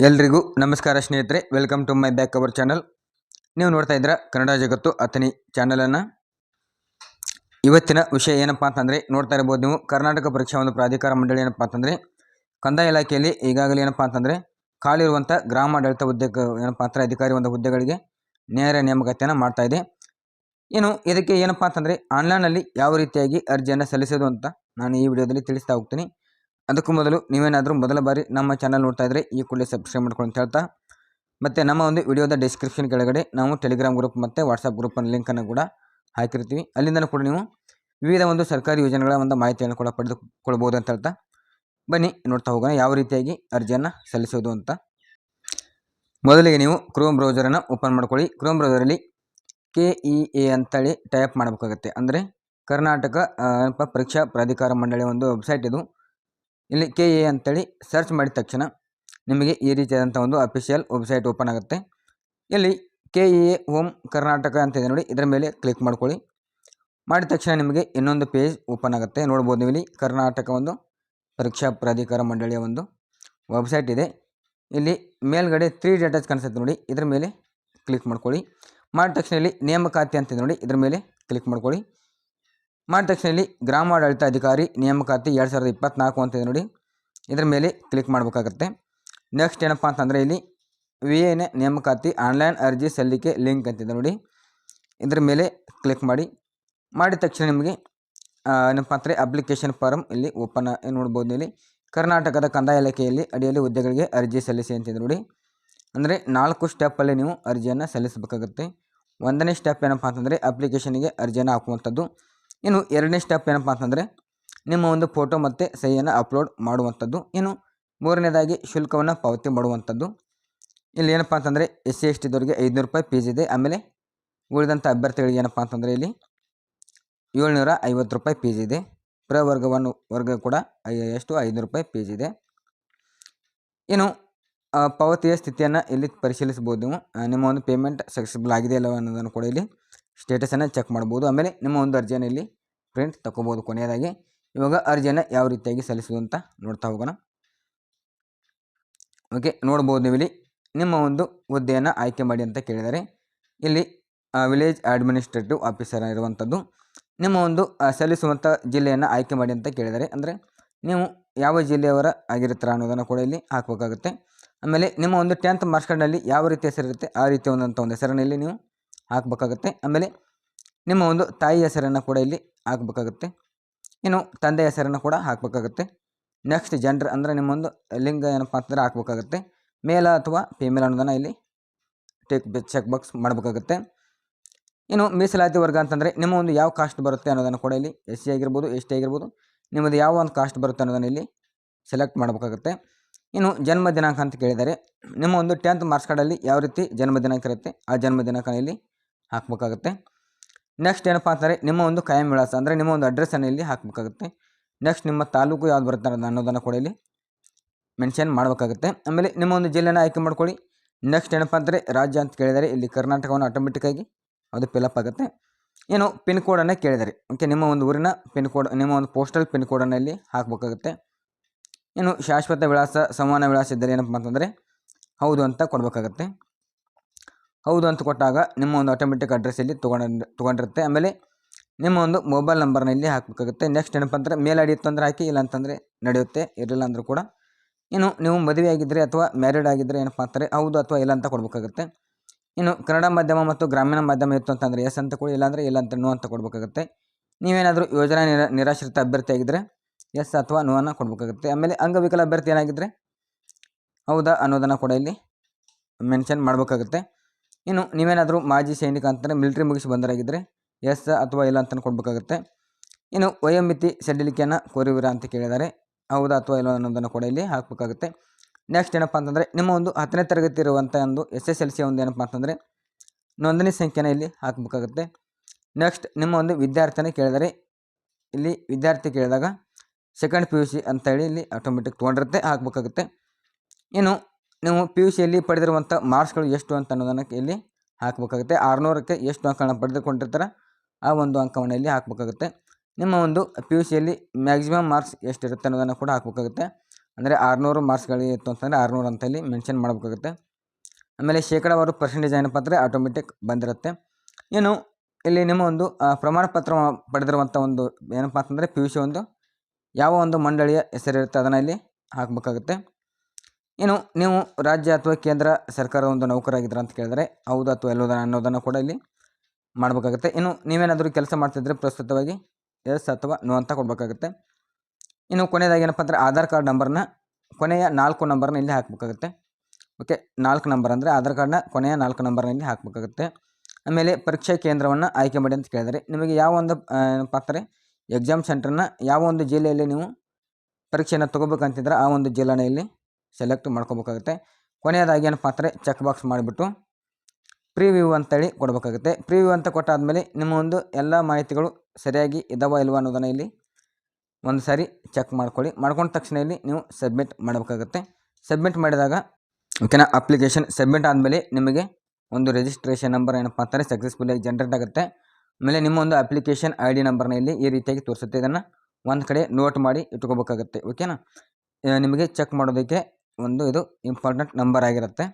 ಎಲ್ರಿಗೂ ನಮಸ್ಕಾರ ಸ್ನೇಹಿತರೆ welcome to my back our channel ನೀವು ನೋಡ್ತಾ ಇದ್ದೀರಾ ಕನ್ನಡ ಜಗತ್ತು ಅಥನಿ ಚಾನಲನ್ನು ಇವತ್ತಿನ ವಿಷಯ ಏನಪ್ಪ ಅಂತಂದರೆ, ನೋಡ್ತಾ ಇರ್ಬೋದು ನೀವು, ಕರ್ನಾಟಕ ಪರೀಕ್ಷಾ ಒಂದು ಪ್ರಾಧಿಕಾರ ಮಂಡಳಿ ಏನಪ್ಪ ಅಂತಂದರೆ, ಕಂದಾಯ ಇಲಾಖೆಯಲ್ಲಿ ಈಗಾಗಲೇ ಏನಪ್ಪ ಅಂತಂದರೆ ಖಾಲಿರುವಂಥ ಗ್ರಾಮಾಡಳಿತ ಹುದ್ದೆ ಏನಪ್ಪ ಅಂತಾರೆ ಅಧಿಕಾರಿ ಒಂದು ಹುದ್ದೆಗಳಿಗೆ ನೇರ ನೇಮಕಾತಿಯನ್ನು ಮಾಡ್ತಾ ಇದೆ. ಏನು ಇದಕ್ಕೆ ಏನಪ್ಪ ಅಂತಂದರೆ ಆನ್ಲೈನಲ್ಲಿ ಯಾವ ರೀತಿಯಾಗಿ ಅರ್ಜಿಯನ್ನು ಸಲ್ಲಿಸೋದು ಅಂತ ನಾನು ಈ ವಿಡಿಯೋದಲ್ಲಿ ತಿಳಿಸ್ತಾ ಹೋಗ್ತೀನಿ. ಅದಕ್ಕೂ ಮೊದಲು ನೀವೇನಾದರೂ ಮೊದಲ ಬಾರಿ ನಮ್ಮ ಚಾನಲ್ ನೋಡ್ತಾ ಇದ್ದರೆ ಈ ಕೂಡಲೇ ಸಬ್ಸ್ಕ್ರೈಬ್ ಮಾಡ್ಕೊಂಡು ಅಂತ ಹೇಳ್ತಾ. ಮತ್ತು ನಮ್ಮ ಒಂದು ವಿಡಿಯೋದ ಡಿಸ್ಕ್ರಿಪ್ಷನ್ ಕೆಳಗಡೆ ನಾವು ಟೆಲಿಗ್ರಾಮ್ ಗ್ರೂಪ್ ಮತ್ತು ವಾಟ್ಸಪ್ ಗ್ರೂಪನ್ನು ಲಿಂಕನ್ನು ಕೂಡ ಹಾಕಿರ್ತೀವಿ. ಅಲ್ಲಿಂದಲೂ ಕೂಡ ನೀವು ವಿವಿಧ ಒಂದು ಸರ್ಕಾರಿ ಯೋಜನೆಗಳ ಒಂದು ಮಾಹಿತಿಯನ್ನು ಕೂಡ ಪಡೆದುಕೊಳ್ಬೋದು ಅಂತ ಹೇಳ್ತಾ. ಬನ್ನಿ, ನೋಡ್ತಾ ಹೋಗೋಣ ಯಾವ ರೀತಿಯಾಗಿ ಅರ್ಜಿಯನ್ನು ಸಲ್ಲಿಸೋದು ಅಂತ. ಮೊದಲಿಗೆ ನೀವು ಕ್ರೋಮ್ ಬ್ರೌಸರನ್ನು ಓಪನ್ ಮಾಡ್ಕೊಳ್ಳಿ. ಕ್ರೋಮ್ ಬ್ರೌಸರಲ್ಲಿ ಕೆ ಇ ಎ ಅಂತೇಳಿ ಟೈಪ್ ಮಾಡಬೇಕಾಗತ್ತೆ. ಅಂದರೆ ಕರ್ನಾಟಕ ಪರೀಕ್ಷಾ ಪ್ರಾಧಿಕಾರ ಮಂಡಳಿಯ ಒಂದು ವೆಬ್ಸೈಟ್ ಇದು. ಇಲ್ಲಿ ಕೆ ಎ ಅಂತೇಳಿ ಸರ್ಚ್ ಮಾಡಿದ ತಕ್ಷಣ ನಿಮಗೆ ಈ ರೀತಿಯಾದಂಥ ಒಂದು ಅಫಿಷಿಯಲ್ ವೆಬ್ಸೈಟ್ ಓಪನ್ ಆಗುತ್ತೆ. ಇಲ್ಲಿ ಕೆ ಎ ಹೋಮ್ ಕರ್ನಾಟಕ ಅಂತ ಇದೆ ನೋಡಿ, ಇದರ ಮೇಲೆ ಕ್ಲಿಕ್ ಮಾಡ್ಕೊಳ್ಳಿ. ಮಾಡಿದ ತಕ್ಷಣ ನಿಮಗೆ ಇನ್ನೊಂದು ಪೇಜ್ ಓಪನ್ ಆಗುತ್ತೆ. ನೋಡ್ಬೋದು ನೀವು ಇಲ್ಲಿ ಕರ್ನಾಟಕ ಒಂದು ಪರೀಕ್ಷಾ ಪ್ರಾಧಿಕಾರ ಮಂಡಳಿಯ ಒಂದು ವೆಬ್ಸೈಟ್ ಇದೆ. ಇಲ್ಲಿ ಮೇಲ್ಗಡೆ ತ್ರೀ ಡೇಟಾಸ್ ಕಾಣಿಸುತ್ತೆ ನೋಡಿ, ಇದರ ಮೇಲೆ ಕ್ಲಿಕ್ ಮಾಡ್ಕೊಳ್ಳಿ. ಮಾಡಿದ ತಕ್ಷಣ ಇಲ್ಲಿ ನೇಮಕಾತಿ ಅಂತ ಇದೆ ನೋಡಿ, ಇದರ ಮೇಲೆ ಕ್ಲಿಕ್ ಮಾಡ್ಕೊಳ್ಳಿ. ಮಾಡಿದ ತಕ್ಷಣ ಇಲ್ಲಿ ಗ್ರಾಮಾಡಳಿತ ಅಧಿಕಾರಿ ನೇಮಕಾತಿ ಎರಡು ಸಾವಿರದ ಇಪ್ಪತ್ತ್ನಾಲ್ಕು ಅಂತ ಇದೆ ನೋಡಿ. ಇದರ ಮೇಲೆ ಕ್ಲಿಕ್ ಮಾಡಬೇಕಾಗತ್ತೆ. ನೆಕ್ಸ್ಟ್ ಏನಪ್ಪ ಅಂತಂದರೆ ಇಲ್ಲಿ ವಿ ಎನ್ ನೇಮಕಾತಿ ಆನ್ಲೈನ್ ಅರ್ಜಿ ಸಲ್ಲಿಕೆ ಲಿಂಕ್ ಅಂತಿದೆ ನೋಡಿ. ಇದರ ಮೇಲೆ ಕ್ಲಿಕ್ ಮಾಡಿ. ಮಾಡಿದ ತಕ್ಷಣ ನಿಮಗೆ ಏನಪ್ಪ ಅಂದರೆ ಅಪ್ಲಿಕೇಶನ್ ಫಾರಮ್ ಇಲ್ಲಿ ಓಪನ್ ನೋಡ್ಬೋದು ಇಲ್ಲಿ. ಕರ್ನಾಟಕದ ಕಂದಾಯ ಇಲಾಖೆಯಲ್ಲಿ ಅಡಿಯಲ್ಲಿ ಹುದ್ದೆಗಳಿಗೆ ಅರ್ಜಿ ಸಲ್ಲಿಸಿ ಅಂತಿದೆ ನೋಡಿ. ಅಂದರೆ ನಾಲ್ಕು ಸ್ಟೆಪ್ಪಲ್ಲಿ ನೀವು ಅರ್ಜಿಯನ್ನು ಸಲ್ಲಿಸಬೇಕಾಗುತ್ತೆ. ಒಂದನೇ ಸ್ಟೆಪ್ ಏನಪ್ಪ ಅಂತಂದರೆ ಅಪ್ಲಿಕೇಶನಿಗೆ ಅರ್ಜಿಯನ್ನು ಹಾಕುವಂಥದ್ದು. ಇನ್ನು ಎರಡನೇ ಸ್ಟೆಪ್ ಏನಪ್ಪ ಅಂತಂದರೆ, ನಿಮ್ಮ ಒಂದು ಫೋಟೋ ಮತ್ತು ಸಹಿಯನ್ನು ಅಪ್ಲೋಡ್ ಮಾಡುವಂಥದ್ದು. ಇನ್ನು ಮೂರನೇದಾಗಿ ಶುಲ್ಕವನ್ನು ಪಾವತಿ ಮಾಡುವಂಥದ್ದು. ಇಲ್ಲಿ ಏನಪ್ಪ ಅಂತಂದರೆ ಎಸ್ ಸಿ ಎಸ್ ಟಿದವರಿಗೆ ಐದುನೂರು ರೂಪಾಯಿ ಫೀಸ್ ಇದೆ. ಆಮೇಲೆ ಉಳಿದಂಥ ಅಭ್ಯರ್ಥಿಗಳಿಗೆ ಏನಪ್ಪ ಅಂತಂದರೆ ಇಲ್ಲಿ ಏಳ್ನೂರ ಐವತ್ತು ರೂಪಾಯಿ ಫೀಸ್ ಇದೆ. ಪ್ರವರ್ಗವನ್ನು ವರ್ಗ ಕೂಡ ಎಷ್ಟು? ಐದುನೂರು ರೂಪಾಯಿ ಫೀಸ್ ಇದೆ. ಇನ್ನು ಪಾವತಿಯ ಸ್ಥಿತಿಯನ್ನು ಇಲ್ಲಿ ಪರಿಶೀಲಿಸ್ಬೋದು ನೀವು ನಿಮ್ಮ ಒಂದು ಪೇಮೆಂಟ್ ಸಕ್ಸಸ್ಫುಲ್ ಆಗಿದೆ ಇಲ್ಲವ ಅನ್ನೋದನ್ನು ಕೂಡ ಇಲ್ಲಿ ಸ್ಟೇಟಸನ್ನು ಚೆಕ್ ಮಾಡ್ಬೋದು ಆಮೇಲೆ ನಿಮ್ಮ ಒಂದು ಅರ್ಜಿಯನ್ನು ಇಲ್ಲಿ ಪ್ರಿಂಟ್ ತಗೋಬೋದು ಕೊನೆಯದಾಗಿ. ಇವಾಗ ಅರ್ಜಿಯನ್ನು ಯಾವ ರೀತಿಯಾಗಿ ಸಲ್ಲಿಸೋದು ಅಂತ ನೋಡ್ತಾ ಹೋಗೋಣ. ಓಕೆ, ನೋಡ್ಬೋದು ನೀವು ಇಲ್ಲಿ ನಿಮ್ಮ ಒಂದು ಹುದ್ದೆಯನ್ನು ಆಯ್ಕೆ ಮಾಡಿ ಅಂತ ಕೇಳಿದ್ದಾರೆ ಇಲ್ಲಿ ವಿಲೇಜ್ ಅಡ್ಮಿನಿಸ್ಟ್ರೇಟಿವ್ ಆಫೀಸರ್ ಇರುವಂಥದ್ದು ನಿಮ್ಮ ಒಂದು ಸಲ್ಲಿಸುವಂಥ ಜಿಲ್ಲೆಯನ್ನು ಆಯ್ಕೆ ಮಾಡಿ ಅಂತ ಕೇಳಿದ್ದಾರೆ ಅಂದರೆ ನೀವು ಯಾವ ಜಿಲ್ಲೆಯವರ ಆಗಿರ್ತೀರ ಅನ್ನೋದನ್ನು ಕೂಡ ಇಲ್ಲಿ ಹಾಕಬೇಕಾಗುತ್ತೆ. ಆಮೇಲೆ ನಿಮ್ಮ ಒಂದು ಟೆಂತ್ ಮಾರ್ಕ್ಸ್ ಕಾರ್ಡ್ನಲ್ಲಿ ಯಾವ ರೀತಿ ಹೆಸರಿರುತ್ತೆ, ಆ ರೀತಿ ಒಂದಂಥ ಒಂದು ಇಲ್ಲಿ ನೀವು ಹಾಕಬೇಕಾಗುತ್ತೆ. ಆಮೇಲೆ ನಿಮ್ಮ ಒಂದು ತಾಯಿ ಹೆಸರನ್ನು ಕೂಡ ಇಲ್ಲಿ ಹಾಕಬೇಕಾಗುತ್ತೆ. ಇನ್ನು ತಂದೆ ಹೆಸರನ್ನು ಕೂಡ ಹಾಕಬೇಕಾಗುತ್ತೆ. ನೆಕ್ಸ್ಟ್ ಜೆಂಡರ್ ಅಂದರೆ ನಿಮ್ಮೊಂದು ಲಿಂಗ ಏನಪ್ಪ ಅಂತಂದರೆ ಹಾಕಬೇಕಾಗುತ್ತೆ. ಮೇಲ ಅಥವಾ ಫಿಮೇಲ್ ಅನ್ನೋದನ್ನು ಇಲ್ಲಿ ಟೇಕ್ ಚೆಕ್ ಬಾಕ್ಸ್ ಮಾಡಬೇಕಾಗುತ್ತೆ. ಇನ್ನು ಮೀಸಲಾತಿ ವರ್ಗ ಅಂತಂದರೆ ನಿಮ್ಮ ಒಂದು ಯಾವ ಕಾಸ್ಟ್ ಬರುತ್ತೆ ಅನ್ನೋದನ್ನು ಕೂಡ ಇಲ್ಲಿ ಎಸ್ ಸಿ ಆಗಿರ್ಬೋದು, ಎಸ್ ಟಿ ಆಗಿರ್ಬೋದು, ನಿಮ್ಮದು ಯಾವ ಒಂದು ಕಾಸ್ಟ್ ಬರುತ್ತೆ ಅನ್ನೋದನ್ನು ಇಲ್ಲಿ ಸೆಲೆಕ್ಟ್ ಮಾಡಬೇಕಾಗುತ್ತೆ. ಇನ್ನು ಜನ್ಮ ದಿನಾಂಕ ಅಂತ ಕೇಳಿದರೆ ನಿಮ್ಮ ಒಂದು ಟೆಂತ್ ಮಾರ್ಕ್ಸ್ ಕಾರ್ಡಲ್ಲಿ ಯಾವ ರೀತಿ ಜನ್ಮ ದಿನಾಂಕ ಇರುತ್ತೆ, ಆ ಜನ್ಮ ದಿನಾಂಕ ಇಲ್ಲಿ ಹಾಕಬೇಕಾಗುತ್ತೆ. ನೆಕ್ಸ್ಟ್ ಏನಪ್ಪ ಅಂತಂದರೆ ನಿಮ್ಮ ಒಂದು ಕಾಯಂ ವಿಳಾಸ ಅಂದರೆ ನಿಮ್ಮ ಒಂದು ಅಡ್ರೆಸ್ಸನ್ನು ಇಲ್ಲಿ ಹಾಕಬೇಕಾಗುತ್ತೆ. ನೆಕ್ಸ್ಟ್ ನಿಮ್ಮ ತಾಲೂಕು ಯಾವ್ದು ಬರ್ತಾರೆ ಅನ್ನೋದು- ಅನ್ನೋದನ್ನು ಕೂಡ ಇಲ್ಲಿ ಮೆನ್ಷನ್ ಮಾಡಬೇಕಾಗುತ್ತೆ. ಆಮೇಲೆ ನಿಮ್ಮ ಒಂದು ಜಿಲ್ಲೆನ ಆಯ್ಕೆ ಮಾಡ್ಕೊಳ್ಳಿ. ನೆಕ್ಸ್ಟ್ ಏನಪ್ಪ ಅಂದರೆ ರಾಜ್ಯ ಅಂತ ಕೇಳಿದರೆ ಇಲ್ಲಿ ಕರ್ನಾಟಕವನ್ನು ಆಟೋಮೆಟಿಕ್ಕಾಗಿ ಅದು ಫಿಲಪ್ ಆಗುತ್ತೆ. ಏನು ಪಿನ್ ಕೋಡನ್ನು ಕೇಳಿದರೆ. ಓಕೆ ನಿಮ್ಮ ಒಂದು ಊರಿನ ಪಿನ್ ಕೋಡ್ ನಿಮ್ಮ ಒಂದು ಪೋಸ್ಟಲ್ ಪಿನ್ ಕೋಡನ್ನು ಇಲ್ಲಿ ಹಾಕಬೇಕಾಗುತ್ತೆ. ಏನು ಶಾಶ್ವತ ವಿಳಾಸ, ಸಮಾನ ವಿಳಾಸ ಇದ್ದರೆ ಏನಪ್ಪ ಅಂತಂದರೆ ಹೌದು ಅಂತ ಕೊಡಬೇಕಾಗತ್ತೆ. ಹೌದು ಅಂತ ಕೊಟ್ಟಾಗ ನಿಮ್ಮ ಒಂದು ಆಟೋಮೆಟಿಕ್ ಅಡ್ರೆಸ್ ಇಲ್ಲಿ ತೊಗೊಂಡು ತೊಗೊಂಡಿರುತ್ತೆ. ಆಮೇಲೆ ನಿಮ್ಮ ಒಂದು ಮೊಬೈಲ್ ನಂಬರ್ನ ಇಲ್ಲಿ ಹಾಕಬೇಕಾಗುತ್ತೆ. ನೆಕ್ಸ್ಟ್ ಏನಪ್ಪ ಅಂದರೆ ಮೇಲ್ ಐ ಇತ್ತು ಹಾಕಿ, ಇಲ್ಲ ಅಂತಂದರೆ ನಡೆಯುತ್ತೆ, ಇರಲಿಲ್ಲ ಅಂದರೂ ಕೂಡ. ಇನ್ನು ನೀವು ಮದುವೆ ಆಗಿದ್ದರೆ ಅಥವಾ ಮ್ಯಾರಿಡ್ ಆಗಿದ್ದರೆ ಏನಪ್ಪ ಅಂತಾರೆ, ಹೌದು ಅಥವಾ ಇಲ್ಲ ಅಂತ ಕೊಡಬೇಕಾಗುತ್ತೆ. ಇನ್ನು ಕನ್ನಡ ಮಾಧ್ಯಮ ಮತ್ತು ಗ್ರಾಮೀಣ ಮಾಧ್ಯಮ ಇತ್ತು ಅಂತಂದರೆ ಎಸ್ ಅಂತ ಕೊಡಿ, ಇಲ್ಲಾಂದರೆ ಇಲ್ಲ ಅಂತ ನೋ ಅಂತ ಕೊಡಬೇಕಾಗುತ್ತೆ. ನೀವೇನಾದರೂ ಯೋಜನಾ ನಿರಾ ನಿರಾಶ್ರಿತ ಅಭ್ಯರ್ಥಿ ಆಗಿದ್ದರೆ ಎಸ್ ಅಥವಾ ನೋವನ್ನು ಕೊಡಬೇಕಾಗುತ್ತೆ. ಆಮೇಲೆ ಅಂಗವಿಕಲ ಅಭ್ಯರ್ಥಿ ಏನಾಗಿದ್ದರೆ ಹೌದಾ ಅನ್ನೋದನ್ನು ಕೂಡ ಇಲ್ಲಿ ಮೆನ್ಷನ್ ಮಾಡಬೇಕಾಗುತ್ತೆ. ಇನ್ನು ನೀವೇನಾದರೂ ಮಾಜಿ ಸೈನಿಕ ಅಂತಂದರೆ ಮಿಲಿಟ್ರಿ ಮುಗಿಸಿ ಬಂದರಾಗಿದ್ದರೆ ಎಸ್ ಅಥವಾ ಇಲ್ಲ ಅಂತ ಕೊಡಬೇಕಾಗುತ್ತೆ. ಇನ್ನು ವಯೋಮಿತಿ ಸಡಿಲಿಕೆಯನ್ನು ಕೋರಿವಿರಾ ಅಂತ ಕೇಳಿದ್ದಾರೆ. ಹೌದಾ ಅಥವಾ ಇಲ್ಲ ಅನ್ನೋದನ್ನು ಕೂಡ ಇಲ್ಲಿ ಹಾಕಬೇಕಾಗುತ್ತೆ. ನೆಕ್ಸ್ಟ್ ಏನಪ್ಪ ಅಂತಂದರೆ ನಿಮ್ಮ ಒಂದು ಹತ್ತನೇ ತರಗತಿ ಇರುವಂಥ ಒಂದು ಎಸ್ ಎಸ್ ಎಲ್ ಸಿ ಒಂದು ಏನಪ್ಪ ಅಂತಂದರೆ ನೋಂದಣಿ ಸಂಖ್ಯೆನ ಇಲ್ಲಿ ಹಾಕಬೇಕಾಗುತ್ತೆ. ನೆಕ್ಸ್ಟ್ ನಿಮ್ಮ ಒಂದು ವಿದ್ಯಾರ್ಥಿನೇ ಕೇಳಿದರೆ ಇಲ್ಲಿ ವಿದ್ಯಾರ್ಥಿ ಕೇಳಿದಾಗ ಸೆಕೆಂಡ್ ಪಿ ಯು ಸಿ ಅಂತೇಳಿ ಇಲ್ಲಿ ಆಟೋಮೆಟಿಕ್ ತೊಗೊಂಡಿರುತ್ತೆ, ಹಾಕಬೇಕಾಗುತ್ತೆ. ಇನ್ನು ನೀವು ಪಿ ಯು ಸಿಯಲ್ಲಿ ಪಡೆದಿರುವಂಥ ಮಾರ್ಕ್ಸ್ಗಳು ಎಷ್ಟು ಅಂತ ಅನ್ನೋದನ್ನು ಇಲ್ಲಿ ಹಾಕಬೇಕಾಗುತ್ತೆ. ಆರುನೂರಕ್ಕೆ ಎಷ್ಟು ಅಂಕಗಳನ್ನು ಪಡೆದುಕೊಂಡಿರ್ತಾರೆ, ಆ ಒಂದು ಅಂಕವನ್ನು ಇಲ್ಲಿ ಹಾಕಬೇಕಾಗುತ್ತೆ. ನಿಮ್ಮ ಒಂದು ಪಿ ಯು ಸಿಯಲ್ಲಿ ಮ್ಯಾಕ್ಸಿಮಮ್ ಮಾರ್ಕ್ಸ್ ಎಷ್ಟಿರುತ್ತೆ ಅನ್ನೋದನ್ನು ಕೂಡ ಹಾಕಬೇಕಾಗುತ್ತೆ. ಅಂದರೆ ಆರುನೂರು ಮಾರ್ಕ್ಸ್ಗಳಿಗೆ ಇತ್ತು ಅಂತಂದರೆ ಆರುನೂರು ಅಂತ ಇಲ್ಲಿ ಮೆನ್ಷನ್ ಮಾಡಬೇಕಾಗುತ್ತೆ. ಆಮೇಲೆ ಶೇಕಡಾವಾರು ಪರ್ಸೆಂಟೇಜ್ ಏನಪ್ಪ ಅಂದರೆ ಆಟೋಮೆಟಿಕ್ ಬಂದಿರುತ್ತೆ. ಏನು ಇಲ್ಲಿ ನಿಮ್ಮ ಒಂದು ಪ್ರಮಾಣ ಪತ್ರ ಪಡೆದಿರುವಂಥ ಒಂದು ಏನಪ್ಪ ಅಂತಂದರೆ ಪಿ ಯು ಸಿ ಒಂದು ಯಾವ ಒಂದು ಮಂಡಳಿಯ ಹೆಸರಿರುತ್ತೆ ಅದನ್ನು ಇಲ್ಲಿ ಹಾಕಬೇಕಾಗುತ್ತೆ. ಇನ್ನು ನೀವು ರಾಜ್ಯ ಅಥವಾ ಕೇಂದ್ರ ಸರ್ಕಾರ ಒಂದು ನೌಕರಾಗಿದ್ದೀರಾ ಅಂತ ಕೇಳಿದರೆ, ಹೌದು ಅಥವಾ ಎಲ್ಲೋದ ಅನ್ನೋದನ್ನು ಕೂಡ ಇಲ್ಲಿ ಮಾಡಬೇಕಾಗುತ್ತೆ. ಇನ್ನು ನೀವೇನಾದರೂ ಕೆಲಸ ಮಾಡ್ತಿದ್ರೆ ಪ್ರಸ್ತುತವಾಗಿ ಎಸ್ ಅಥವಾ ನೋ ಅಂತ ಕೊಡಬೇಕಾಗುತ್ತೆ. ಇನ್ನು ಕೊನೆಯದಾಗಿ ಏನಪ್ಪ ಅಂದರೆ ಆಧಾರ್ ಕಾರ್ಡ್ ನಂಬರ್ನ, ಕೊನೆಯ ನಾಲ್ಕು ನಂಬರ್ನ ಇಲ್ಲಿ ಹಾಕಬೇಕಾಗುತ್ತೆ. ಓಕೆ, ನಾಲ್ಕು ನಂಬರ್ ಅಂದರೆ ಆಧಾರ್ ಕಾರ್ಡ್ನ ಕೊನೆಯ ನಾಲ್ಕು ನಂಬರ್ನ ಇಲ್ಲಿ ಹಾಕಬೇಕಾಗುತ್ತೆ. ಆಮೇಲೆ ಪರೀಕ್ಷಾ ಕೇಂದ್ರವನ್ನು ಆಯ್ಕೆ ಮಾಡಿ ಅಂತ ಕೇಳಿದರೆ, ನಿಮಗೆ ಯಾವ ಒಂದು ಏನಪ್ಪ ಅಂತಾರೆ ಎಕ್ಸಾಮ್ ಸೆಂಟ್ರನ್ನ ಯಾವ ಒಂದು ಜಿಲ್ಲೆಯಲ್ಲಿ ನೀವು ಪರೀಕ್ಷೆಯನ್ನು ತೊಗೋಬೇಕಂತಿದ್ರೆ ಆ ಒಂದು ಜಿಲ್ಲೆನ ಇಲ್ಲಿ ಸೆಲೆಕ್ಟ್ ಮಾಡ್ಕೋಬೇಕಾಗುತ್ತೆ. ಕೊನೆಯದಾಗಿ ಏನಪ್ಪ ಅಂದರೆ ಚೆಕ್ ಬಾಕ್ಸ್ ಮಾಡಿಬಿಟ್ಟು ಪ್ರಿವ್ಯೂ ಅಂತೇಳಿ ಕೊಡಬೇಕಾಗುತ್ತೆ. ಪ್ರಿವ್ಯೂ ಅಂತ ಕೊಟ್ಟಾದಮೇಲೆ ನಿಮ್ಮ ಒಂದು ಎಲ್ಲ ಮಾಹಿತಿಗಳು ಸರಿಯಾಗಿ ಇದಾವ ಇಲ್ವಾ ಅನ್ನೋದನ್ನು ಇಲ್ಲಿ ಒಂದು ಸಾರಿ ಚೆಕ್ ಮಾಡ್ಕೊಳ್ಳಿ. ಮಾಡ್ಕೊಂಡ ತಕ್ಷಣ ಇಲ್ಲಿ ನೀವು ಸಬ್ಮಿಟ್ ಮಾಡಬೇಕಾಗುತ್ತೆ. ಸಬ್ಮಿಟ್ ಮಾಡಿದಾಗ ಓಕೆನಾ ಅಪ್ಲಿಕೇಶನ್ ಸಬ್ಮಿಟ್ ಆದಮೇಲೆ ನಿಮಗೆ ಒಂದು ರಿಜಿಸ್ಟ್ರೇಷನ್ ನಂಬರ್ ಏನಪ್ಪ ಅಂತಾರೆ ಸಕ್ಸಸ್ಫುಲ್ಲಾಗಿ ಜನ್ರೇಟ್ ಆಗುತ್ತೆ. ಆಮೇಲೆ ನಿಮ್ಮ ಒಂದು ಅಪ್ಲಿಕೇಶನ್ ಐ ಡಿ ನಂಬರ್ನ ಇಲ್ಲಿ ಈ ರೀತಿಯಾಗಿ ತೋರಿಸುತ್ತೆ. ಇದನ್ನು ಒಂದು ಕಡೆ ನೋಟ್ ಮಾಡಿ ಇಟ್ಕೋಬೇಕಾಗುತ್ತೆ. ಓಕೆನಾ ನಿಮಗೆ ಚೆಕ್ ಮಾಡೋದಕ್ಕೆ ಒಂದು ಇದು ಇಂಪಾರ್ಟೆಂಟ್ ನಂಬರ್ ಆಗಿರುತ್ತೆ.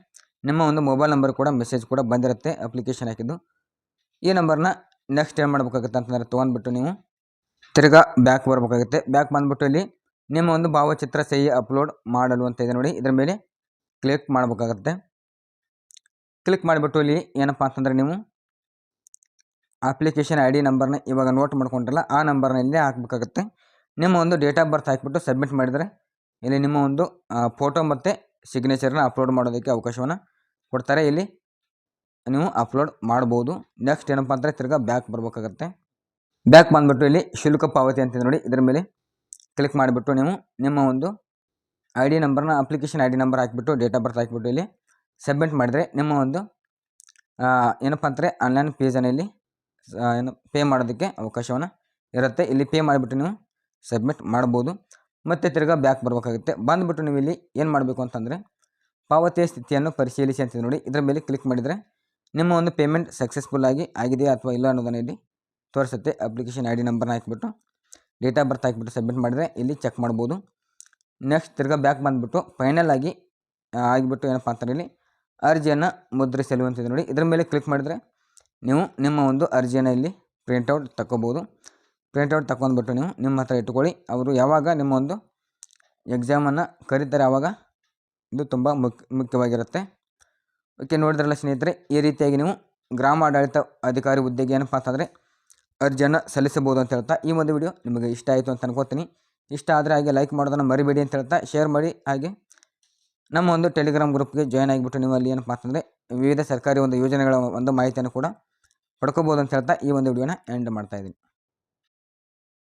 ನಿಮ್ಮ ಒಂದು ಮೊಬೈಲ್ ನಂಬರ್ ಕೂಡ ಮೆಸೇಜ್ ಕೂಡ ಬಂದಿರುತ್ತೆ ಅಪ್ಲಿಕೇಶನ್ ಹಾಕಿದ್ದು. ಈ ನಂಬರ್ನ ನೆಕ್ಸ್ಟ್ ಏನು ಮಾಡಬೇಕಾಗುತ್ತೆ ಅಂತಂದರೆ ತೊಗೊಂಡ್ಬಿಟ್ಟು ನೀವು ತಿರ್ಗಾ ಬ್ಯಾಕ್ ಬರಬೇಕಾಗುತ್ತೆ. ಬ್ಯಾಕ್ ಬಂದ್ಬಿಟ್ಟು ಇಲ್ಲಿ ನಿಮ್ಮ ಒಂದು ಭಾವಚಿತ್ರ ಸಹಿ ಅಪ್ಲೋಡ್ ಮಾಡಲು ಅಂತ ಇದೆ ನೋಡಿ. ಇದರ ಮೇಲೆ ಕ್ಲಿಕ್ ಮಾಡಬೇಕಾಗುತ್ತೆ. ಕ್ಲಿಕ್ ಮಾಡಿಬಿಟ್ಟು ಇಲ್ಲಿ ಏನಪ್ಪ ಅಂತಂದರೆ ನೀವು ಅಪ್ಲಿಕೇಶನ್ ಐ ಡಿ ನಂಬರ್ನ ಇವಾಗ ನೋಟ್ ಮಾಡ್ಕೊಂಡ್ರಲ್ಲ, ಆ ನಂಬರ್ನ ಇಲ್ಲೇ ಹಾಕಬೇಕಾಗುತ್ತೆ. ನಿಮ್ಮ ಒಂದು ಡೇಟ್ ಆಫ್ ಬರ್ತ್ ಹಾಕಿಬಿಟ್ಟು ಸಬ್ಮಿಟ್ ಮಾಡಿದರೆ ಇಲ್ಲಿ ನಿಮ್ಮ ಒಂದು ಫೋಟೋ ಮತ್ತು ಸಿಗ್ನೇಚರ್ನ ಅಪ್ಲೋಡ್ ಮಾಡೋದಕ್ಕೆ ಅವಕಾಶವನ್ನು ಕೊಡ್ತಾರೆ. ಇಲ್ಲಿ ನೀವು ಅಪ್ಲೋಡ್ ಮಾಡ್ಬೋದು. ನೆಕ್ಸ್ಟ್ ಏನಪ್ಪ ಅಂದರೆ ತಿರ್ಗಾ ಬ್ಯಾಕ್ ಬರಬೇಕಾಗತ್ತೆ. ಬ್ಯಾಕ್ ಬಂದುಬಿಟ್ಟು ಇಲ್ಲಿ ಶುಲ್ಕ ಪಾವತಿ ಅಂತ ನೋಡಿ. ಇದರ ಮೇಲೆ ಕ್ಲಿಕ್ ಮಾಡಿಬಿಟ್ಟು ನೀವು ನಿಮ್ಮ ಒಂದು ಐ ಡಿ ನಂಬರ್ನ ಅಪ್ಲಿಕೇಶನ್ ಐ ಡಿ ನಂಬರ್ ಹಾಕಿಬಿಟ್ಟು ಡೇಟ್ ಆಫ್ ಬರ್ತ್ ಹಾಕಿಬಿಟ್ಟು ಇಲ್ಲಿ ಸಬ್ಮಿಟ್ ಮಾಡಿದರೆ ನಿಮ್ಮ ಒಂದು ಏನಪ್ಪ ಅಂದರೆ ಆನ್ಲೈನ್ ಫೀಸನ್ನು ಇಲ್ಲಿ ಏನು ಪೇ ಮಾಡೋದಕ್ಕೆ ಅವಕಾಶವನ್ನು ಇರುತ್ತೆ. ಇಲ್ಲಿ ಪೇ ಮಾಡಿಬಿಟ್ಟು ನೀವು ಸಬ್ಮಿಟ್ ಮಾಡ್ಬೋದು. ಮತ್ತು ತಿರ್ಗಾ ಬ್ಯಾಕ್ ಬರಬೇಕಾಗುತ್ತೆ. ಬಂದುಬಿಟ್ಟು ನೀವು ಇಲ್ಲಿ ಏನು ಮಾಡಬೇಕು ಅಂತಂದರೆ, ಪಾವತಿಯ ಸ್ಥಿತಿಯನ್ನು ಪರಿಶೀಲಿಸಿ ಅಂತ ನೋಡಿ. ಇದರ ಮೇಲೆ ಕ್ಲಿಕ್ ಮಾಡಿದರೆ ನಿಮ್ಮ ಒಂದು ಪೇಮೆಂಟ್ ಸಕ್ಸಸ್ಫುಲ್ ಆಗಿ ಆಗಿದೆಯಾ ಅಥವಾ ಇಲ್ಲ ಅನ್ನೋದನ್ನು ಇಲ್ಲಿ ತೋರಿಸುತ್ತೆ. ಅಪ್ಲಿಕೇಶನ್ ಐ ಡಿ ನಂಬರ್ನ ಹಾಕಿಬಿಟ್ಟು ಡೇಟ್ ಆಫ್ ಬರ್ತ್ ಹಾಕಿಬಿಟ್ಟು ಸಬ್ಮಿಟ್ ಮಾಡಿದರೆ ಇಲ್ಲಿ ಚೆಕ್ ಮಾಡ್ಬೋದು. ನೆಕ್ಸ್ಟ್ ತಿರ್ಗಾ ಬ್ಯಾಕ್ ಬಂದುಬಿಟ್ಟು ಫೈನಲ್ ಆಗಿ ಆಗಿಬಿಟ್ಟು ಏನಪ್ಪ ಅಂತಾರೆ ಇಲ್ಲಿ ಅರ್ಜಿಯನ್ನು ಮುದ್ರಿಸಲು ಅಂತಿದೆ ನೋಡಿ. ಇದರ ಮೇಲೆ ಕ್ಲಿಕ್ ಮಾಡಿದರೆ ನೀವು ನಿಮ್ಮ ಒಂದು ಅರ್ಜಿಯನ್ನು ಇಲ್ಲಿ ಪ್ರಿಂಟೌಟ್ ತಗೋಬೋದು ಪ್ರಿಂಟೌಟ್ ತಗೊಂಡ್ಬಿಟ್ಟು ನೀವು ನಿಮ್ಮ ಹತ್ರ ಇಟ್ಕೊಳ್ಳಿ. ಅವರು ಯಾವಾಗ ನಿಮ್ಮ ಒಂದು ಎಕ್ಸಾಮನ್ನು ಕರೀತಾರೆ ಆವಾಗ ಇದು ತುಂಬ ಮುಖ್ಯ ಮುಖ್ಯವಾಗಿರುತ್ತೆ. ಓಕೆ, ನೋಡಿದ್ರಲ್ಲ ಸ್ನೇಹಿತರೆ, ಈ ರೀತಿಯಾಗಿ ನೀವು ಗ್ರಾಮಾಡಳಿತ ಅಧಿಕಾರಿ ಹುದ್ದೆಗೆ ಏನಪ್ಪ ಅಂತಂದರೆ ಅರ್ಜಿಯನ್ನು ಸಲ್ಲಿಸಬಹುದು ಅಂತ ಹೇಳ್ತಾ ಈ ಒಂದು ವಿಡಿಯೋ ನಿಮಗೆ ಇಷ್ಟ ಆಯಿತು ಅಂತ ಅನ್ಕೋತೀನಿ. ಇಷ್ಟ ಆದರೆ ಹಾಗೆ ಲೈಕ್ ಮಾಡೋದನ್ನು ಮರಿಬೇಡಿ ಅಂತ ಹೇಳ್ತಾ ಶೇರ್ ಮಾಡಿ. ಹಾಗೆ ನಮ್ಮ ಒಂದು ಟೆಲಿಗ್ರಾಮ್ ಗ್ರೂಪ್ಗೆ ಜಾಯ್ನ್ ಆಗಿಬಿಟ್ಟು ನೀವು ಅಲ್ಲಿ ಏನಪ್ಪ ಅಂತಂದರೆ ವಿವಿಧ ಸರ್ಕಾರಿ ಒಂದು ಯೋಜನೆಗಳ ಒಂದು ಮಾಹಿತಿಯನ್ನು ಕೂಡ ಪಡ್ಕೋಬೋದು ಅಂತ ಹೇಳ್ತಾ ಈ ಒಂದು ವಿಡಿಯೋನ ಎಂಡ್ ಮಾಡ್ತಾ ಇದ್ದೀನಿ.